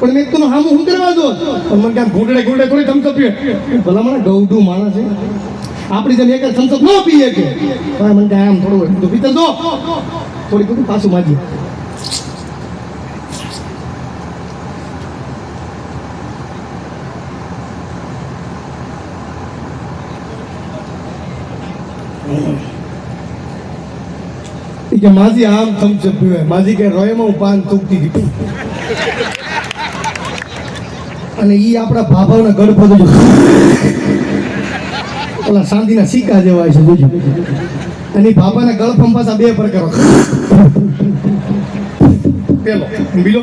પણ મેં તું હામું શું કરવા દો પણ મને ક્યાં ઘૂંટડે ઘૂંટડે થોડી થમસપ પીએ ભલા મને ગૌડું માણસ છે. આપણી જેમ એક જ થમસપ ન પીએ કે. પણ મને કાંઈ આમ થોડું તો પીતે દો. થોડી બધું પાછું માજી કે માજી આમ થમસપ પીવે માજી કે રોયમાં હું પાન થૂકતી હતી અને ઈ આપણા ભાભાના ગઢ જોજો ઓલા શાંતિના સિક્કા જેવા છે, જોજો. અને ભાભાના ગળ પાછા બે પર કરો પેલો, બીજો.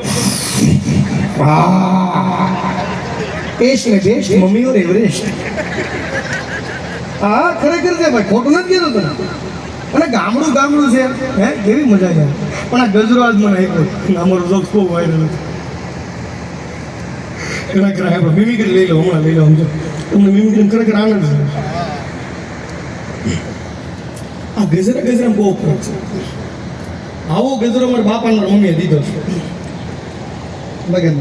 ટેસ્ટ ને બેસ્ટ મમ્મી ઓર એવરેસ્ટ હા, ખરેખર છે ભાઈ, ખોટું નથી કહેતો તને. અને ગામડું ગામડું છે, હે? કેવી મજા છે. પણ આ ગજરો આજ મને આપ્યો. અમારો જોક્સ બહુ વાયરલ ઘણા ઘણા આપણે મિમિક્રી લઈ લો હમણાં લઈ લો સમજો તમને મિમિક્રી ખરેખર આનંદ આ ગજરા ગજરા બહુ ફરક છે આવો ગજરો મારા બાપા મારા મમ્મીએ દીધો છે લગન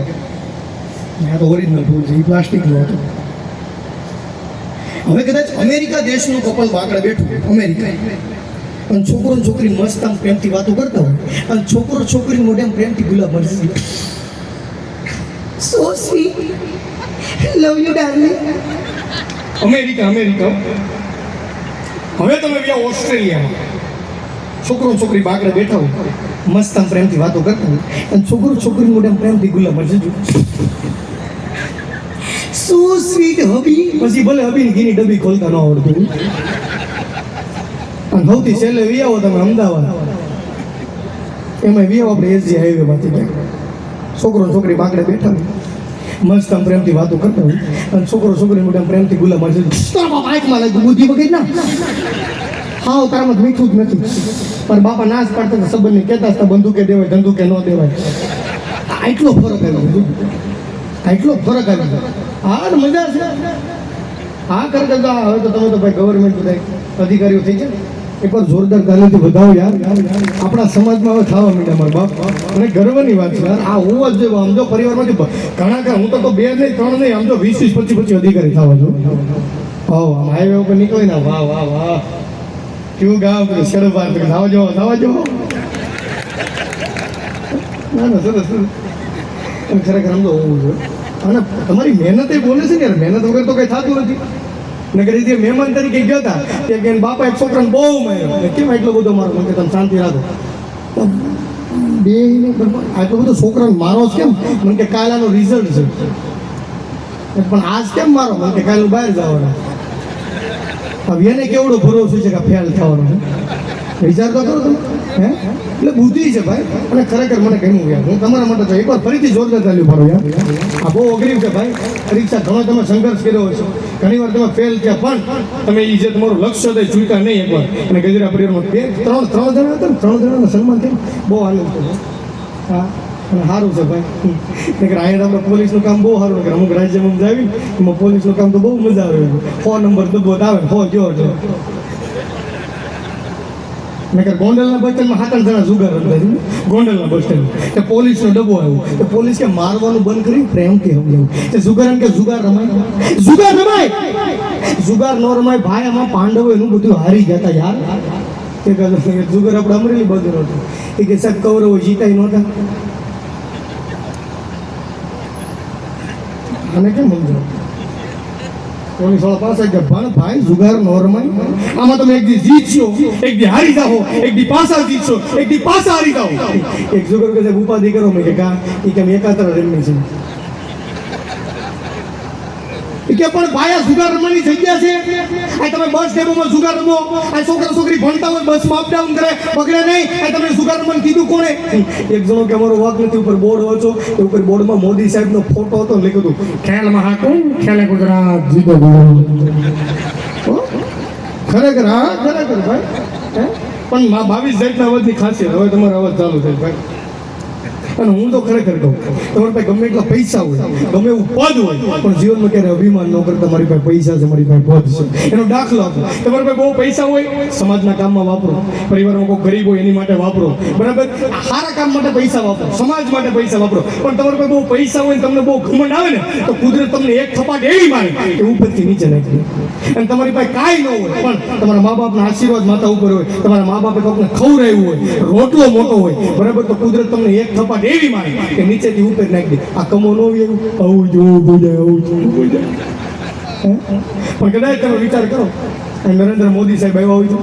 આ તો ઓરિજિનલ ફૂલ છે એ પ્લાસ્ટિકનો હતો હવે કદાચ અમેરિકા દેશનું કપલ વાકડે બેઠું અમેરિકા અને છોકરો છોકરી મસ્ત આમ પ્રેમથી વાતો કરતા હોય અને છોકરો છોકરી મોઢે પ્રેમથી ગુલાબ મળશે so sweet love you darling America America. હવે તમે ગયા ઓસ્ટ્રેલિયામાં. છોકરો છોકરી બાકડે બેઠા હોય. મસ્ત આમ પ્રેમથી વાતો કરતા હોય. અને છોકરો છોકરી મોઢે પ્રેમથી ગુલાબ જજો સો સ્વીટ હબી પછી ભલે હબી ઘીની ડબ્બી ખોલતા ન આવડતું અને સૌથી છેલ્લે વી આવો તમે અમદાવાદ. એમાં વી આવો આપણે એસજી હાઈવે માંથી છોકરો છોકરી બાકડે બેઠા મસ્ત આમ પ્રેમથી વાતો કરતા હોય. અને છોકરો છોકરી મોટા પ્રેમથી ગુલાબ મળશે તારા આંખમાં લાગ્યું બુદ્ધિ વગર ના. હાવ તારામાં મીઠું જ નથી. પણ બાપા નાશ પાડતા હતા સંબંધને કહેતા હતા બંદૂકે દેવાય, ધંધુકે ન દેવાય. આટલો ફરક આવ્યો આટલો ફરક આવ્યો હા, ને મજા છે. હા કરતા હવે તો તમે તો ભાઈ ગવર્મેન્ટ બધા અધિકારીઓ થઈ જાય એકવાર જોરદાર તાલીમથી વધાવો યાર. આપણા સમાજમાં હવે થવા માંડ્યા મારા બાપ. અને ગર્વની વાત છે, યાર. આ હું જ જો આમ જો પરિવારમાંથી ઘણા ઘણા, હું તો બે નહીં, ત્રણ નહીં, આમ તો વીસ વીસ, પચીસ પચીસ અધિકારી થવા જો હા હાઈવે ઉપર નીકળી ને વાહ વાહ વાહ. કેવું ગામ પેલું સડક વાત કરી થવા જો થવા જો ના ના, સરસ સરસ. ખરેખર આમ તો હોવું જોઈએ. અને તમારી મહેનત એ બોલે છે ને યાર, મહેનત વગર તો કઈ થતું નથી. નગર જે મહેમાન તરીકે ગયા હતા. તે કે બાપા, એક છોકરાને બહુ માર્યો. કેમ એટલો બધો મારો મને તમે શાંતિ રાખો. બે આટલો બધો છોકરાને મારો કેમ? મને કે કાલ રિઝલ્ટ છે. પણ આજ કેમ મારો? મને કે બહાર જવાના. હવે એને કેવડો ભરોસો છે કે ફેલ થવાનો વિચારતો કરો તમે. હે? એટલે બુદ્ધિ છે ભાઈ. અને ખરેખર મને ગમ્યું યાર. હું તમારા માટે તો એકવાર ફરીથી જોરદાર ચાલ્યું પડો યાર. આ બહુ અઘરી છે ભાઈ. પરીક્ષા ઘણો તમે સંઘર્ષ કર્યો હશે ઘણી વાર તમે ફેલ થયા, પણ તમે એ જે તમારું લક્ષ્ય છે ચૂક્યા નહીં એકવાર. અને ગજરા પરિવારમાં બે, ત્રણ ત્રણ જણા હતા ને? ત્રણ જણાનું સન્માન થયું બહુ આનંદ થયો હા. સારું છે ભાઈ. નકર અહીંયા આપણે પોલીસનું કામ બહુ સારું. નકર અમુક રાજ્યમાં જાવી એમાં પોલીસનું કામ તો બહુ મજા આવે. ફોન નંબર દબોત આવે ફોન જો એટલે કે ગોંડલના બસ સ્ટેન્ડમાં સાત જણા જુગાર રમતા ગોંડલના બસ સ્ટેન્ડ કે પોલીસનો ડબ્બો આવ્યો. તો પોલીસ કે મારવાનું બંધ કરી પ્રેમ કે સમજાવું. કે જુગાર એમ કે જુગાર રમાય. જુગાર રમાય! જુગાર ન રમાય, ભાઈ આમાં પાંડવો એનું બધું હારી જતા યાર. કે જુગાર આપણે અમરેલી બધું નહોતું એ કે સાહેબ, કૌરવો જીતાય નહોતા. અને કેમ સમજો પોલીસવાળા પાસે કે ભણ ભાઈ જુગાર નોર્મલ આમાં તમે એક દી જીતશો એક દી હારી જાઓ, એક દી પાછા જીતશો એક દી પાછા હારી જાઓ. એક જુગાર કે ઉપાધિ કરો. મેં કે કા એ કે અમે એકાત્ર રમી છે કે પણ ભાઈ આ જુગાર રમવાની જગ્યા છે? આ તમે બસ ડેપોમાં જુગાર રમો. આ છોકરા છોકરી ભણતા હોય બસમાં અપડાઉન કરે બગડે નહીં. આ તમે જુગાર રમવાનું કીધું કોણે? એક જણો કે અમારો વાક નથી ઉપર બોર્ડ વાંચો એ ઉપર બોર્ડમાં મોદી સાહેબનો ફોટો હતો લખ્યું હતું ખેલ મહાકુંભ ખેલે ગુજરાત જીતો? ખરેખર હા? ખરેખર ભાઈ. હે? પણ મા બાવીસ જાતના અવાજની ખાસિયત. હવે તમારો અવાજ ચાલુ થાય ભાઈ. અને હું તો ખરેખર કહું, તમારી પાસે ગમે એટલા પૈસા હોય, ગમે એવું પદ હોય, પણ જીવનમાં ક્યારે અભિમાન ન કરતા મારી પાસે પૈસા છે, મારી પાસે પદ છે. એનો દાખલો આપો. તમારી પાસે બહુ પૈસા હોય, સમાજના કામમાં વાપરો, પરિવારમાં કોઈ ગરીબ હોય એની માટે વાપરો. બરાબર? સારા કામ માટે પૈસા વાપરો, સમાજ માટે પૈસા વાપરો. પણ તમારી પાસે બહુ પૈસા હોય તમને બહુ ઘમંડ આવે ને, તો કુદરત તમને એક થપાટ એવી મારે કે ઉપરથી નીચે નાખી. અને તમારી પાસે કાંઈ ન હોય, પણ તમારા મા બાપના આશીર્વાદ માતા ઉપર હોય, તમારા મા બાપે ખવું ખવડાવ્યું હોય, રોટલો મોટો હોય, બરાબર? તો કુદરત તમને એક થપાટ દેવી મારી કે નીચેથી ઉપર નાખી દે. આ કમો નો એવું? આવું જો ઊભું જાય આવું જો ઊભું પણ કદાચ તમે વિચાર કરો નરેન્દ્ર મોદી સાહેબ આવ્યા હોય તો.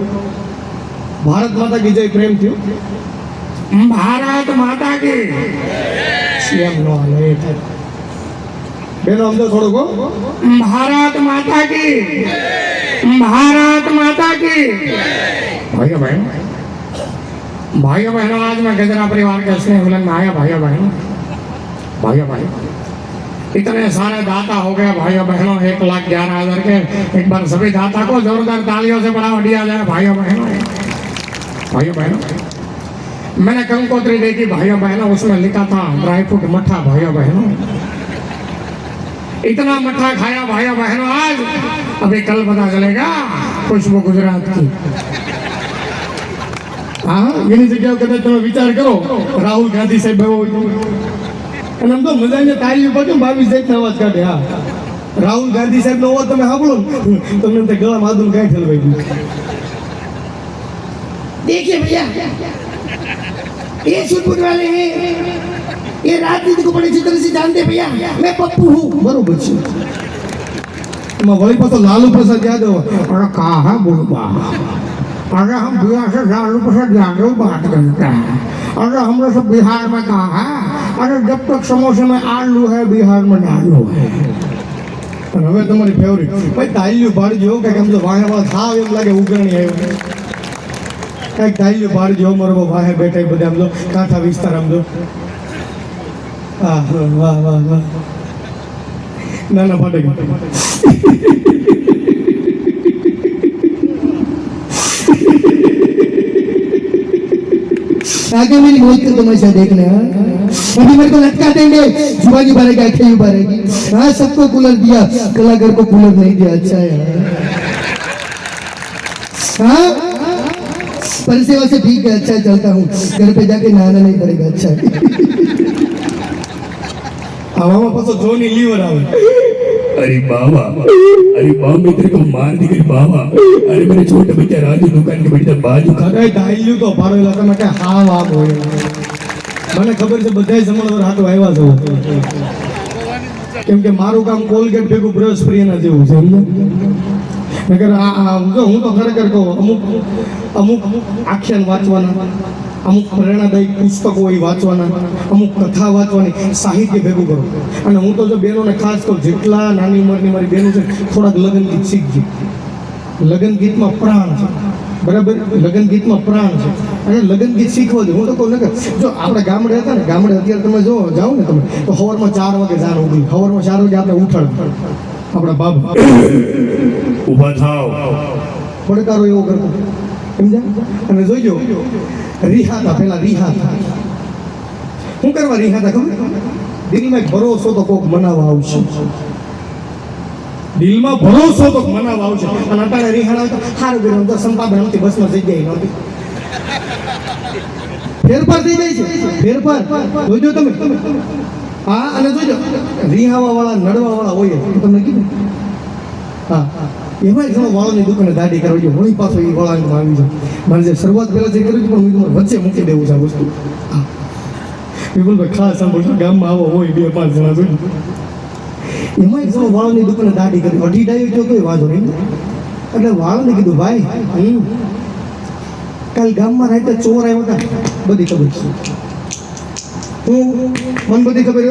ભારત માતા કી જય પ્રેમ થયો? ભારત માતા કી. સીએમ નો હાલે બેનો અમને થોડુંક ભારત માતા કી. ભારત માતા કી. ભાઈ ભાઈ. भाइयों बहनों, आज मैं गजरा परिवार के स्नेह मिलन में आया, भाइयों बहनों। भाइयों बहनों, इतने सारे दाता हो गए, भाइयों बहनों, एक लाख ग्यारह हज़ार के। एक बार सभी दाता को जोरदार तालियों से बढ़ावा दिया जाए, भाइयों बहनों। भाइयों बहनों, मैंने कंकोत्री देखी, भाइयों बहनों, उसमें लिखा था, ड्राई फ्रूट मठा, भाइयों बहनों। इतना मठा खाया, भाइयों बहनों, आज अभी कल पता चलेगा, खुशबू गुजरात की। હા એની જગ્યાએ કદાચ તમે વિચાર કરો રાહુલ ગાંધી સાહેબ આવ્યો હોય તો. અને આમ તો મજાને તારી ઉપર કેમ બાવીસ જાતના અવાજ કાઢે હા રાહુલ ગાંધી સાહેબ નો અવાજ તમે સાંભળો ને તમને એમ થાય ગળા માધુન કાંઈ ઠલવાઈ ગયું देखिए भैया ये सुटपुट वाले हैं ये राजनीति को बड़ी अच्छी तरह से जानते हैं भैया मैं पप्पू हूँ બરોબર છે એમાં વળી પાછો લાલુ પ્રસાદ યાદવ अरे कहा है बुढ़बा अरे हम बिहार से लालू प्रसाद यादव बात करते हैं अरे हम लोग सब बिहार में कहा है अरे जब तक समोसे में आलू है बिहार में आलू है અને હવે તમારી ફેવરિટ ભાઈ તાલ્યું પાડજો કંઈક આમ તો વાહે વાહ થાવ એમ લાગે ઉઘરણી આવ્યું કંઈક તાલ્યું પાડજો અમારો વાહે બેઠા બધા આમ તો કાંઠા વિસ્તાર આમ તો હા હા, વાહ વાહ વાહ ના ના પાડે आगे मैंने मोहित को तमाशा देखना अभी मेरे को लटका देंगे। जुआ की भरेगा अठे भरेगी। हाँ सबको कूलर दिया। कलाकार को कूलर नहीं दिया। अच्छा है। हाँ? परिसे वैसे ठीक है अच्छा चलता हूँ। घर पे जाके नहाना नहीं पड़ेगा अच्छा हवा में पास जो नहीं ली हो रहा है। अरे बाबा अरे बाबा मैं तेरे को मार दी गई बाबा अरे मेरे छोटे बच्चे राजू दुकान के बेटे बाजू खा કદાચ તાલ્યું તો પાડેલા તમે કે હા વાહ હોય મને ખબર છે બધાય જમણવાર હાટો આવ્યા છો કેમ કે મારું કામ કોલગેટ ભેગું બ્રશ પ્રિયના જેવું છે સમજ્યા નકર આ આ જો હું તો ખરેખર કહું અમુક અમુક આખ્યાન વાંચવાના અમુક પ્રેરણાદાયી પુસ્તકો એ વાંચવાના અમુક કથા વાંચવાની સાહિત્ય ભેગું કરો. અને હું તો જો બહેનોને ખાસ કરું જેટલા નાની ઉંમરની મારી બહેનો છે થોડાક લગ્ન ગીત શીખજે. લગ્ન ગીતમાં પ્રાણ છે. બરાબર? લગ્ન ગીતમાં પ્રાણ છે. અને લગ્ન ગીત શીખવા દે. હું તો કહું ને કે જો આપણે ગામડે હતા ને ગામડે અત્યારે તમે જો જાઓ ને તમે તો સવારમાં ચાર વાગે ચાર ઉગી સવારમાં ચાર વાગે આપણે ઉઠાડ આપણા બાપ. ઊભા થાવ પડકારો એવો કરતો. સમજા અને જોઈજો રિહાતા પેલા રિહાતા શું કરવા રિહાતા ખબર દિલમાં ભરોસો તો કોક મનાવવા આવશે. દિલમાં ભરોસો તો મનાવવા આવશે. અને અટાણે રિહાણા હોય તો સારું કર્યું તો સંપાદન નહોતી બસમાં જગ્યાએ નહોતી ફેરફાર થઈ જાય છે. ફેરફાર. જોજો તમે. હા, અને જોજો રિહાવા વાળા નડવા વાળા હોય તમને કીધું. હા. એમાં ઘણો વાળાની દુકાને દાઢી કરવી જોઈએ. વળી પાછો એ વાળાને આવી જાય મારે જે શરૂઆત પહેલાં જે કરી પણ હું વચ્ચે મૂકી દેવું છે આ વસ્તુ. હા. વિપુલભાઈ, ખાસ સાંભળશો ગામમાં આવો હોય બે પાંચ જણા જોઈએ એમાં એક વાળાની દુકાને દાઢી કરી અઢી ડાયો તો કોઈ વાંધો નહીં. એટલે વાળાને કીધું, ભાઈ કાલ ગામમાં રાતે ચોર આવ્યો હતા. બધી ખબર છે. હું મને બધી ખબર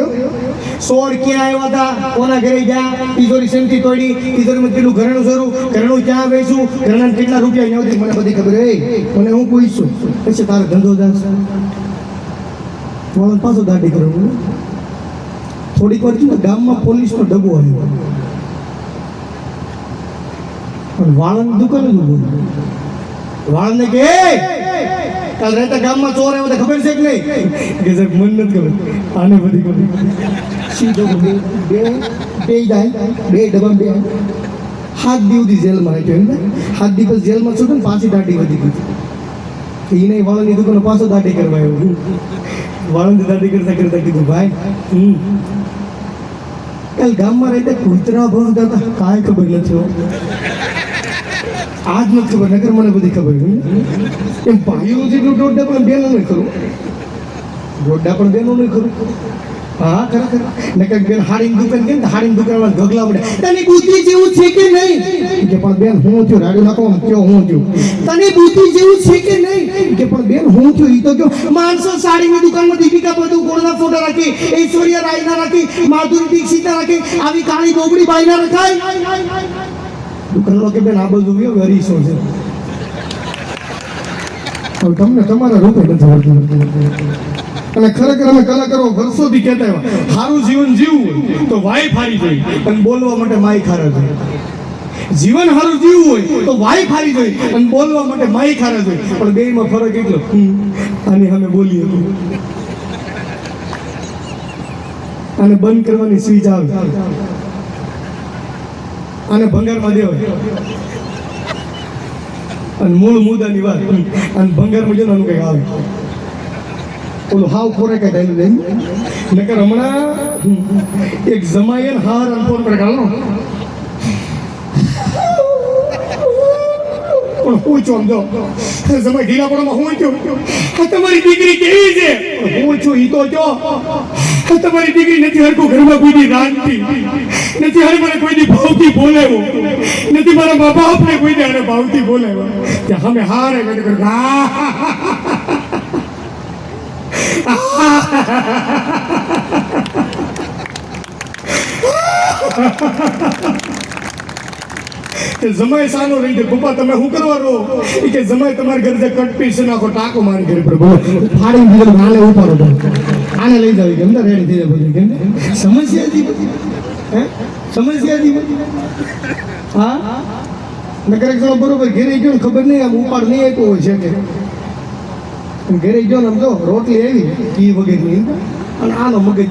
સોળ ક્યાં આવ્યા હતા? કોના ઘરે ગયા? તિજોરી સેમથી તોડી? તિજોરીમાં કેટલું ઘરેણું શરૂ? ઘરેણું ક્યાં વેચું ઘરેણા કેટલા રૂપિયા સુધી? મને બધી ખબર એ મને હું પૂછશું પછી તારો ધંધો જશે વાળો પાછો દાઢી કરવાનું થોડીક વાર થયું ગામમાં પોલીસનો ડબ્બો આવ્યો. પણ વાળંદ દુકાન જ ઊભો રહ્યો. કે "એ, કાલ રહેતા ગામમાં ચોર આવ્યો ખબર છે કે નહીં? કે સાહેબ, મને નથી ખબર. આને બધી ખબર. સીધો બે બે જાય, બે ડબલ બે. હાથ દિવથી જેલમાં રાખ્યો એમ ને? હાથ દિવસ જેલમાં છૂટો ને પાછી દાઢી વધી ગઈ. એને વાળાની દુકાને પાછો દાઢી કરવા આવ્યો વાળંદી દાઢી કરતા કરતા કીધું, ભાઈ, હમ. કાલ ગામમાં રહેતા કૂતરા ભણતા હતા કાંઈ ખબર નથી. આજ નથી ખબર નગર મને બધી ખબર. એમ ભાઈઓ જેટલું દોડડા પણ બેનો નહીં ખરું દોડડા પણ બેનો નહીં ખરું હા ખરેખર નકર બેન હાડીની દુકાન કે હાડીની દુકાનમાં ગગલા પડે તને બુદ્ધિ જેવું છે કે નહીં કે પણ બેન હું થયો રાડું નાખો કયો હું થયો તને બુદ્ધિ જેવું છે કે નહીં કે પણ બેન હું થયો ઈ તો કયો માણસો સાડીની દુકાનમાં દીપિકા પાદુકોણના ફોટા રાખી ઐશ્વર્યા રાયના રાખી માધુરી દીક્ષિતા રાખી આવી કાળી બોબડી બાયના રખાય દુકાનનો કે બેન, આ બધું વ્યવ હરીશો છે. હવે તમને તમારા રૂપે નથી અને ખરેખર અમે કલાકારો વર્ષોથી કહેતા આવ્યા સારું જીવન જીવવું તો વાઈફ હારી જોઈએ અને બોલવા માટે માઈક હારે જોઈએ જીવન સારું જીવવું હોય તો વાઈફ હારી જોઈએ અને બોલવા માટે માય ખારા જોઈએ પણ બેયમાં ફરક એટલો અને અમે બોલીએ. આને બંધ કરવાની સ્વીચ આવે આને ભંગારમાં દેવાય. અને મૂળ મુદ્દાની વાત અને ભંગારમાં જો ને કંઈક આવે. ઓલું હાવ ખોરે કઈ ડાયલું નહીં. નકર હમણાં એક જમાયન હાર અનફોન પર કાઢો પણ હું છું સમજો જમાઈ ઢીલા હું છું તમારી દીકરી કેવી છે? હું છું ઈ તો જો. તમારી દીકરી નથી હરકું ઘરમાં પૂછી રાંધતી. નથી હર મને કોઈની ભાવથી બોલાવ્યો નથી મારા મા બાપને કોઈને હારે ભાવથી બોલાવ્યો. કે અમે હારે મને કરું કે જમાઈ સાનો રહી જાય પપ્પા, તમે શું કરવા રહો? કે જમાઈ તમારા ઘરે કટ પીસ નાખો ટાકો આને લઈ જાવ બધું સમસ્યા સમસ્યા જી હા? નકર એક બરોબર ઘેરે ગયો ને ખબર નહીં, આમ ઉપાડ નહીં આપ્યો હોય છે કે. ઘેરે ગયો ને આમ જો રોટલી આવી ઘી વગેરે અને આનો મગજ જો